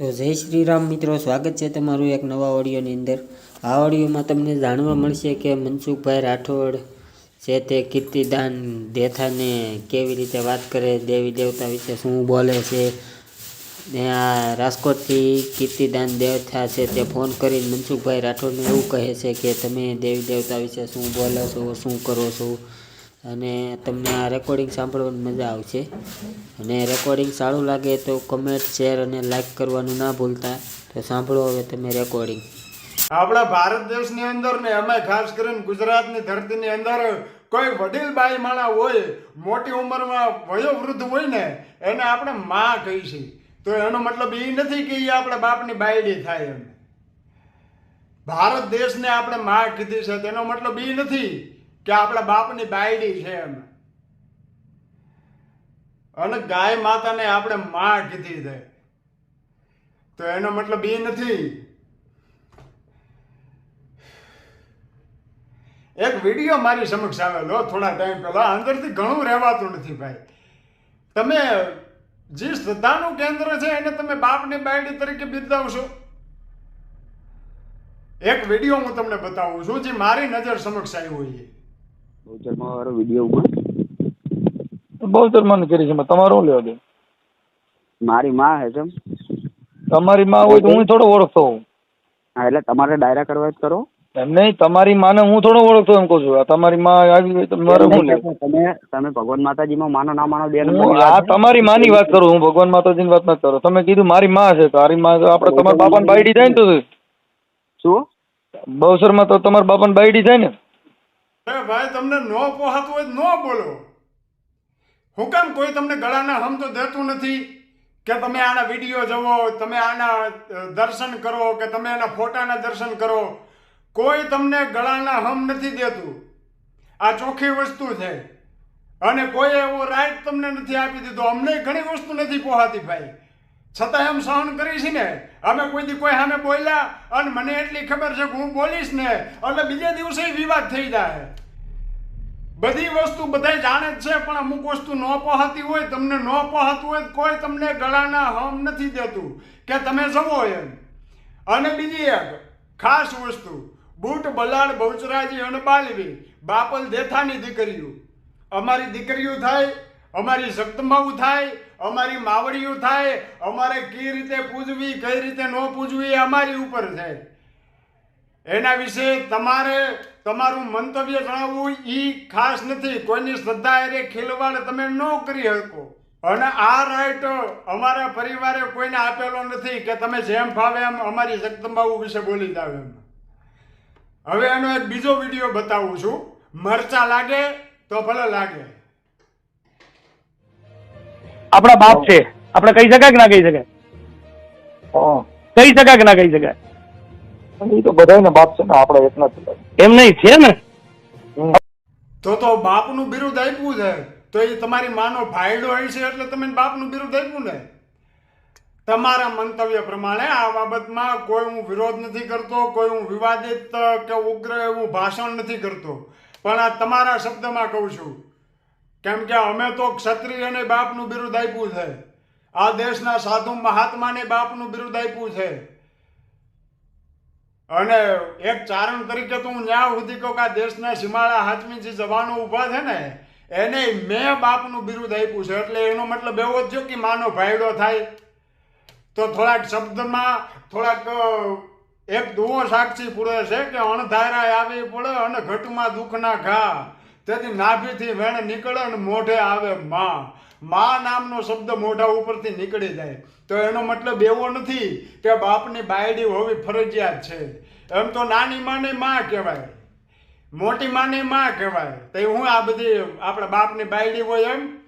તો જય શ્રી રામ મિત્રો, સ્વાગત છે તમારું એક નવા ઓડિયોની અંદર. આ ઓડિયોમાં તમને જાણવા મળશે કે મનસુખભાઈ રાઠોડ છે તે કીર્તિદાન દેથાને કેવી રીતે વાત કરે, દેવી દેવતા વિશે શું બોલે છે. ને આ રાજકોટથી કીર્તિદાન દેવતા છે તે ફોન કરીને મનસુખભાઈ રાઠોડને એવું કહે છે કે તમે દેવી દેવતા વિશે શું બોલો છો, શું કરો છો? અને તમને આ રેકોર્ડિંગ સાંભળવાની મજા આવશે. અને રેકોર્ડિંગ સારું લાગે તો કમેન્ટ શેર અને લાઈક કરવાનું ના ભૂલતા. તો સાંભળો હવે તમે રેકોર્ડિંગ આપણા ભારત દેશની અંદર ને અમે ખાસ કરીને ગુજરાતની ધરતીની અંદર કોઈ વડીલ બાઈ માણા હોય, મોટી ઉંમરમાં વયોવૃદ્ધ હોય ને, એને આપણે માં કહી છે. તો એનો મતલબ એ નથી કે એ આપણા બાપની બાયડી થાય એમ. ભારત દેશને આપણે માં કીધી છે, તેનો મતલબ એ નથી કે આપણા બાપની બાયડી છે એમ. અને ગાય માતાને આપણે માં કીધી છે. તો એનો મતલબ એ નથી. એક વીડિયો મારી સમક્ષ આવેલો, થોડા ટાઈમ પહેલા. અંદરથી ઘણું રહેવાતું નથી ભાઈ. તમે જે શ્રદ્ધાનું કેન્દ્ર છે એને તમે બાપની બાયડી તરીકે બિરદાવશો. એક વીડિયો હું તમને બતાવું છું, જે મારી નજર સમક્ષ આવ્યો છે. બહુચરમાં વાળો વિડીયોમાં બહુચરમાં બહુ કરી છે તમારે લેવા દે? મારી માં હે છે તમારી માં હોય તો હું થોડો ઓળખતો હોઉં. હા એટલે તમારે ડાયરા કરવા જ કરો. એમ નહીં તમારી માને હું થોડો ઓળખતો એમ કહું છું. આ તમારી માં આવી હોય તો મારે શું તમે તમે ભગવાન માતાજીમાં માનો ના માનો બેન હા તમારી માની વાત કરું હું ભગવાન માતાજીની વાત નથી કરું. તમે કીધું મારી માં છે તારી માં આપણે તમારા બાપાને બાયડી થાય ને તો શું? બહુસરમાં તો તમારા બાપાને બાયડી થાય ને? અરે ભાઈ, તમને ન પોહાતું હોય ન બોલો. હું કામ કોઈ તમને ગળાના હમ તો દેતું નથી? કે તમે આના વીડિયો જવો તમે આના દર્શન કરો, કે તમે એના ફોટાના દર્શન કરો. કોઈ તમને ગળાના હમ નથી દેતું. આ ચોખ્ખી વસ્તુ છે. અને કોઈ એવો રાઈટ તમને નથી આપી દીધો. અમને ઘણી વસ્તુ નથી પોહાતી ભાઈ. છતાં એમ સહન કરીશ ને. અમે કોઈ દી કોઈ સામે બોલ્યા અને મને એટલી ખબર છે કે હું બોલીશ ને, એટલે બીજે દિવસે વિવાદ થઈ જાય. બધી વસ્તુ બધા જાણે જ છે, પણ અમુક વસ્તુ ન પહોંચતી હોય, તમને ન પહોંચતું હોય કોઈ તમને ગળાના હમ નથી દેતું, કે તમે જવો એમ. અને બીજી એક ખાસ વસ્તુ, બૂટ બલાડ બહુચરાજી અને બાલવી બાપલ દેથાની દીકરીઓ. અમારી દીકરીઓ થાય, અમારી જગદંબાઓ થાય અમારી માવડીઓ થાય, અમારે કઈ રીતે પૂજવી, કઈ રીતે ન પૂજવી એ અમારી ઉપર છે. એના વિશે તમારે તમારું મંતવ્ય જણાવવું એ ખાસ નથી. કોઈની શ્રદ્ધા એરે ખીલવાડ તમે ન કરી શકો અને આ રાઈટ અમારા પરિવારે કોઈને આપેલો નથી કે તમે જેમ ફાવે એમ અમારી જગદંબાઓ વિશે બોલી જાવ એમ. હવે એનો એક બીજો વીડિયો બતાવું છું. મરચા લાગે તો ભલે લાગે. આપણા બાપ છે. આપણે કહી શકાય કે ના કહી શકાય? કહી શકાય કે ના કહી શકાય? એ તો બધાને બાપ છે ને આપણે એક નથી એમ નહીં છે ને? તો તો બાપનું બિરુદ આપ્યું છે. તો એ તમારી માનો ભાઈડો હોય છે એટલે તમે બાપનું બિરુદ આપ્યું ને? તમારા મંતવ્ય પ્રમાણે આ બાબતમાં કોઈ હું વિરોધ નથી કરતો કોઈ હું વિવાદિત કે ઉગ્ર એવું ભાષણ નથી કરતો. પણ આ તમારા શબ્દમાં કહું છું. કેમ કે અમે તો ક્ષત્રિયને બાપનું બિરુદ આપ્યું છે. આ દેશના સાધુ મહાત્માને બાપનું બિરુદ આપ્યું છે. અને એક ચારણ તરીકે તો હું ન્યા સુધી કહું કે આ દેશના સીમાડા હાથમી જે જવાનો ઊભા છે ને, એને મેં બાપનું બિરુદ આપ્યું છે. એટલે એનો મતલબ એવો જ કે માનો ભાયડો થાય. તો થોડાક શબ્દમાં થોડાક એક દુવો સાક્ષી પૂરે છે કે અણધારા આવી પડે અને ઘટમાં દુઃખના ઘા. તેથી નાભીથી વેણ નીકળે અને મોઢે આવે માં. મા નામનો શબ્દ મોઢા ઉપરથી નીકળી જાય. તો એનો મતલબ એવો નથી કે બાપની બાયડી હોવી ફરજિયાત છે. એમ તો નાની માને માં કહેવાય. મોટી માની માં કહેવાય. તો હું આ બધી આપણા બાપની બાયડી હોય એમ.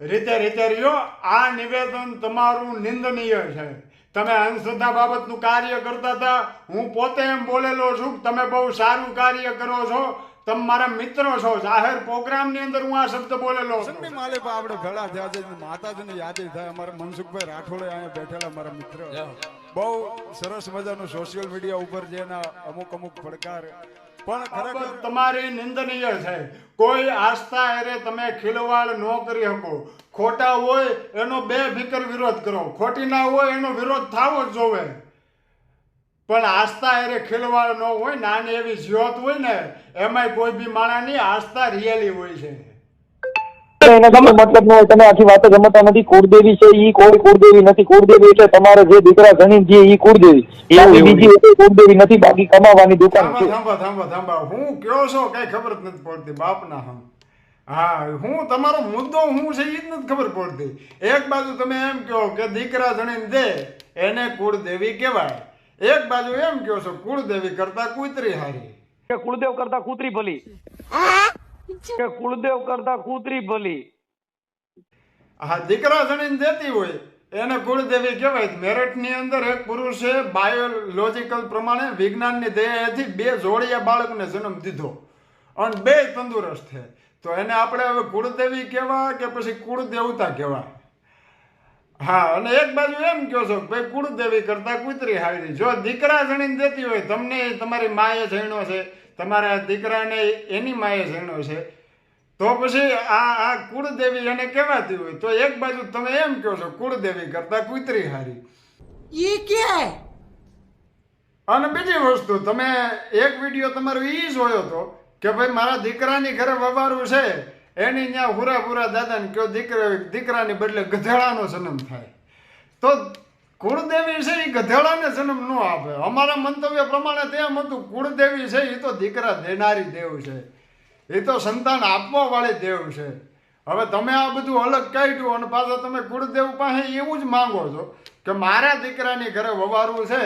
રીતે રીતે રહ્યો આ નિવેદન તમારું નિંદનીય છે. તમે અંધશ્રદ્ધા બાબતનું કાર્ય કરતા હતા. હું પોતે એમ બોલેલો છું તમે બહુ સારું કાર્ય કરો છો. તમે મારા મિત્રો છો. જાહેર પ્રોગ્રામની અંદર હું આ શબ્દ બોલેલો છું. માલે પા આપણે ભેળા થયા છે. માતાજીની યાદી થાય. અમારા મનસુખભાઈ રાઠોડે અહીંયા બેઠેલા મારા મિત્ર. બહુ સરસ મજાનું સોશિયલ મીડિયા ઉપર જે એના અમુક અમુક પડકાર. પણ ખરેખર તમારી નિંદનીય છે. કોઈ આસ્થા અરે તમે ખિલવાડ ન કરી શકો. ખોટા હોય એનો બે ફિકર વિરોધ કરો. ખોટી ના હોય એનો વિરોધ થવો જ જોવે. પણ આસ્થા અરે ખિલવાડ ન હોય નાની એવી જ્યોત હોય ને એમાંય કોઈ બી માણાની આસ્થા રિયલી હોય છે. એના મતલબ ન તમે આખી વાત જ નથી કુળદેવી છે ઈ કોઈ કુળદેવી નથી કુળદેવી એટલે તમારે જે દીકરા જણી જે ઈ કુળદેવી. બાકી બીજી કુળદેવી નથી બાકી કમાવાની દુકાન છે. થાંભા થાંભા થાંભા. હું કયો છો કઈ ખબર જ નથી પડતી બાપના હમ. હા હું તમારો મુદ્દો હું છે એ જ નથી ખબર પડતી. એક બાજુ તમે એમ કહો કે દીકરા જણીને દે એને કુળદેવી કહેવાય. એક બાજુ એમ કહો છો કુળદેવી કરતા કુતરી હારી. કે કુળદેવ કરતા કૂતરી ભલી? કે કુળદેવ કરતા કૂતરી ભલી? હા દીકરા જણીને દેતી હોય એને કુળદેવી કહેવાય મેરઠની અંદર એક પુરુષે બાયોલોજીકલ પ્રમાણે વિજ્ઞાનની દયાથી બે જોડિયા બાળકને જન્મ દીધો. અને બે તંદુરસ્ત છે. તો એને આપણે હવે કુળદેવી કહેવા કે પછી કુળદેવતા કહેવા હા અને એક બાજુ એમ કહો છો કે ભાઈ કુળદેવી કરતા કુતરી હારી. જો દીકરા જણીને દેતી હોય તમને તમારી માએ જણ્યો છે તમારા દીકરાને એની માએ જણ્યો છે તો પછી આ આ કુળદેવી એને કહેવાતી હોય. તો એક બાજુ તમે એમ કહો છો કુળદેવી કરતા કૂતરી હારી. અને બીજી વસ્તુ તમે એક વીડિયો તમારો એ જોયો હતો કે ભાઈ મારા દીકરાની ઘરે વવારું છે. એની ત્યાં હુરા હુરા દાદાને કયો દીકરા દીકરાની બદલે ગધેડાનો જન્મ થાય. તો કુળદેવી છે એ ગધેડાને જન્મ ન આપે. અમારા મંતવ્ય પ્રમાણે તેમ હતું, કુળદેવી છે એ તો દીકરા દેનારી દેવ છે. એ તો સંતાન આપવા વાળી દેવ છે. હવે તમે આ બધું અલગ કાઢ્યું અને પાછા તમે કુળદેવ પાસે એવું જ માંગો છો કે મારા દીકરાની ઘરે વવારું છે,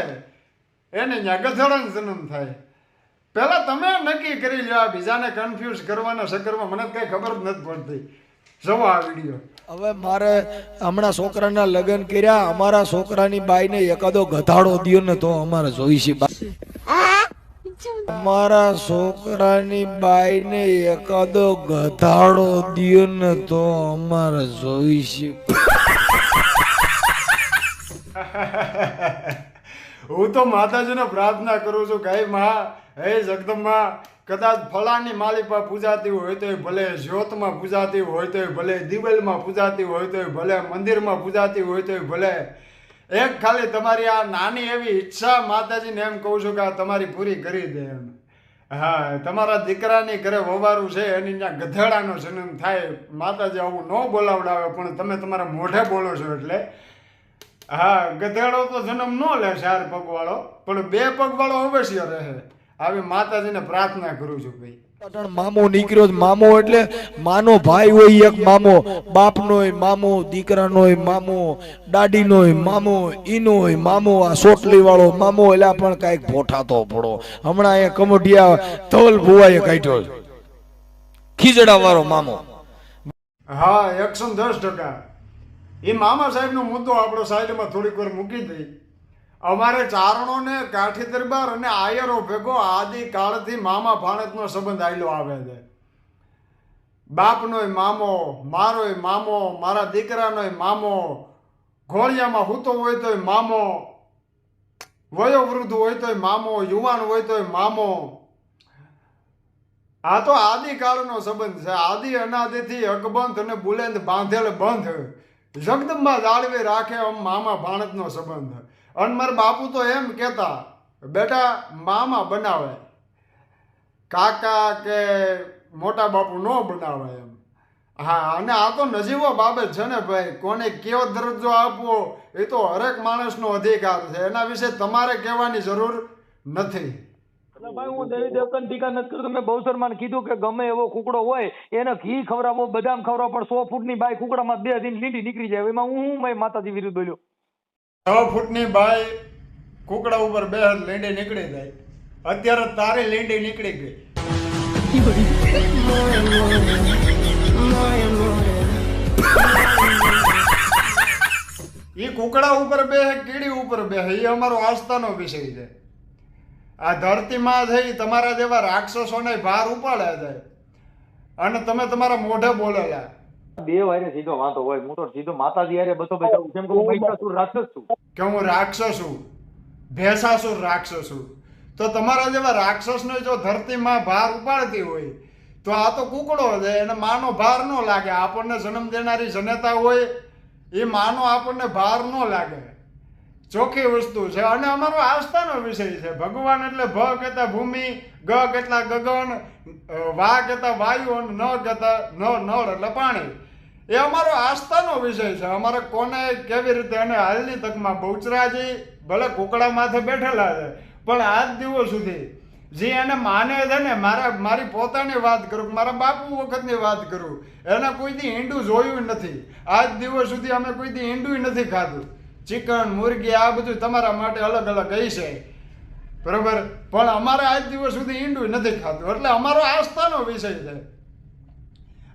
એને ત્યાં ગધેડાને જન્મ થાય. પહેલા તમે નક્કી કરી લ્યો આ બીજાને કન્ફ્યુઝ કરવાના સકરમાં મને કંઈ ખબર જ નથી પડતી. જવો આ વીડિયો હવે મારે હમણાં છોકરાના લગ્ન કર્યા. અમારા છોકરાની બાઈને એકાદો ગધાડો દિયો ને તો અમારે જોઈશે અમારા છોકરાની બાઈને એકાદો ગધાડો દિયો ને તો અમારે જોઈશે હું તો માતાજીને પ્રાર્થના કરું છું કે મા હે જગદંબા, કદાચ ફલાની માલિપા પૂજાતી હોય તો ભલે, જ્યોતમાં પૂજાતી હોય તો ભલે, દિવેલમાં પૂજાતી હોય તો ભલે, મંદિરમાં પૂજાતી હોય તો ભલે. એક ખાલી તમારી આ નાની એવી ઈચ્છા માતાજીને એમ કહું છું કે આ તમારી પૂરી કરી દે એમ. હા, તમારા દીકરાની ઘરે વવારું છે, એની ત્યાં ગધેડાનો જન્મ થાય. માતાજી આવું ન બોલાવડાવે, પણ તમે તમારા મોઢે બોલો છો એટલે. હા ગધેડો તો જન્મ ન લે ચાર પગવાળો પણ બે પગવાળો અવશ્ય રહે. આવી માતાજીને પ્રાર્થના કરું છું ભાઈ. મામો નીકળ્યો મામો એટલે માનો ભાઈ હોય એક મામો બાપનોય મામો દીકરાનોય મામો દાડીનોય મામો ઈનોય મામો આ સોટલી વાળો મામો એટલે પણ કાંઈક ભોઠાતો પડો હમણાં અહીંયા કમોડિયા ધવલ ભુવાએ કાઢ્યો ખીજડા વાળો મામો. હા એકસો દસ ટકા. એ મામા સાહેબનો મુદ્દો આપણો સાઈડમાં થોડીક વાર મૂકી દઈ. અમારે ચારણોને કાઠી દરબાર અને આયરો ભેગો આદિ કાળથી મામા ભાણેજનો સંબંધ આવેલો આવે છે. બાપનોય મામો, મારોય મામો, મારા દીકરાનોય મામો, ઘોડિયામાં હૂતો હોય તોય મામો, વયોવૃદ્ધ હોય તોય મામો, યુવાન હોય તોય મામો. આ તો આદિકાળનો સંબંધ છે. આદિ અનાદિથી અકબંધ અને બુલેન્દ બાંધેલ બંધ. જગદંબા જાળવી રાખે આમ મામા ભાણતનો સંબંધ. અને મારા બાપુ તો એમ કહેતા, બેટા, મામા બનાવે. કાકા કે, મોટા બાપુ ન બનાવે એમ. હા, અને આ તો નજીવો બાબત છે ને ભાઈ. કોને કેવો દરજ્જો આપવો, એ તો હરેક માણસનો અધિકાર છે. એના વિશે તમારે કહેવાની જરૂર નથી. ભાઈ, હું દેવી દેવતાની ટીકા નથી કરતો. મેં બહુસરમાને કીધું કે ગમે એવો કુકડો હોય, એને ઘી ખવડાવો, બદામ ખવડાવો, પણ સો ફૂટની બાય કુકડામાં બે દિન લીંડી નીકળી જાય. એમાં હું હું માતાજી વિરુદ્ધ બોલ્યો? છ ફૂટની બાય કુકડા ઉપર બે લીંડી નીકળી જાય. અત્યારે તારી લીંડી નીકળી ગઈ. એ કુકડા ઉપર બે કીડી ઉપર બે એ અમારો આસ્થાનો વિષય છે. આ ધરતીમાં થઈ તમારા જેવા રાક્ષસોને ભાર ઉપાડ્યા છે. અને તમે તમારા મોઢે બોલેલા. બે વારે સીધો વાંધો હોય. હું તો સીધો માતાજી હારે બધો બચાવું જેમ કે હું મહિષાસુર રાક્ષસ છું? કે હું રાક્ષસ છું. ભેસાસુર રાક્ષસ છું? તો તમારા જેવા રાક્ષસને જો ધરતીમાં ભાર ઉપાડતી હોય તો આ તો કુકડો છે. એને માનો ભાર ન લાગે. આપણને જન્મ દેનારી જનતા હોય એ માનો આપણને ભાર ન લાગે. ચોખ્ખી વસ્તુ છે. અને અમારો આસ્થાનો વિષય છે. ભગવાન એટલે ભ કહેતા ભૂમિ, ગ કેટલા ગગન વા કહેતા વાયુ અને ન કહેતા, ન, નળ એટલે પાણી. એ અમારો આસ્થાનો વિષય છે. અમારે કોને કેવી રીતે અને હાલની તકમાં બહુચરાજી, ભલે કુકડા માથે બેઠેલા છે, પણ આજ દિવસ સુધી જે એને માને છે ને, મારા, મારી પોતાની વાત કરું, મારા બાપુ વખતની વાત કરું, એને કોઈથી ઈંડું જોયું નથી. આજ દિવસ સુધી અમે કોઈથી ઈંડું નથી ખાધું. ચિકન, મુરગી, આ બધું તમારા માટે અલગ અલગ હશે બરોબર? પણ અમારે આજ દિવસ સુધી ઈંડું નથી ખાતું એટલે અમારો આસ્થાનો વિષય છે.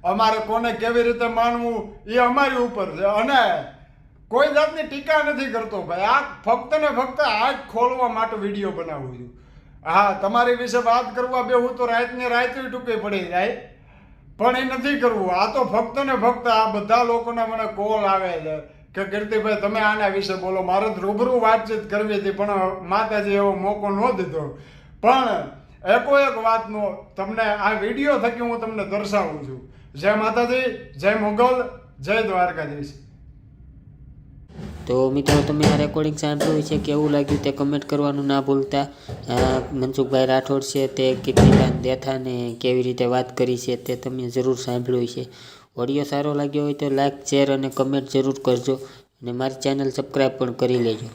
અમારે કોને કેવી રીતે માનવું એ અમારી ઉપર છે. અને કોઈ જાતની ટીકા નથી કરતો ભાઈ. આ ફક્ત ને ફક્ત આંખ ખોલવા માટે વીડિયો બનાવું છું. હા, તમારી વિશે વાત કરવા બેહું તો રાતને રાત ટૂંકી પડી જાય. પણ એ નથી કરવું. આ તો ફક્ત ને ફક્ત આ બધા લોકોના મને કોલ આવે છે. કે કીર્તિભાઈ, તમે આના વિશે બોલો. મારે રૂબરૂ વાતચીત કરવી હતી, પણ માતાજી એવો મોકો ન દીધો. પણ એકો એક વાતનો તમને આ વીડિયો થકી હું તમને દર્શાવું છું. જય માતાજી, જય મુગલ, જય દ્વારકાધીશ. તો મિત્રો, તમે આ રેકોર્ડિંગ સાંભળ્યું છે કેવું લાગ્યું તે કમેન્ટ કરવાનું ના ભૂલતા. મનસુખભાઈ રાઠોડ છે તે કીર્તિદાન દેથાને કેવી રીતે વાત કરી છે તે તમે જરૂર સાંભળ્યું છે ઓડિયો સારો લાગ્યો હોય તો લાઇક શેર અને કમેન્ટ જરૂર કરજો. અને મારી ચેનલ સબસ્ક્રાઈબ પણ કરી લેજો.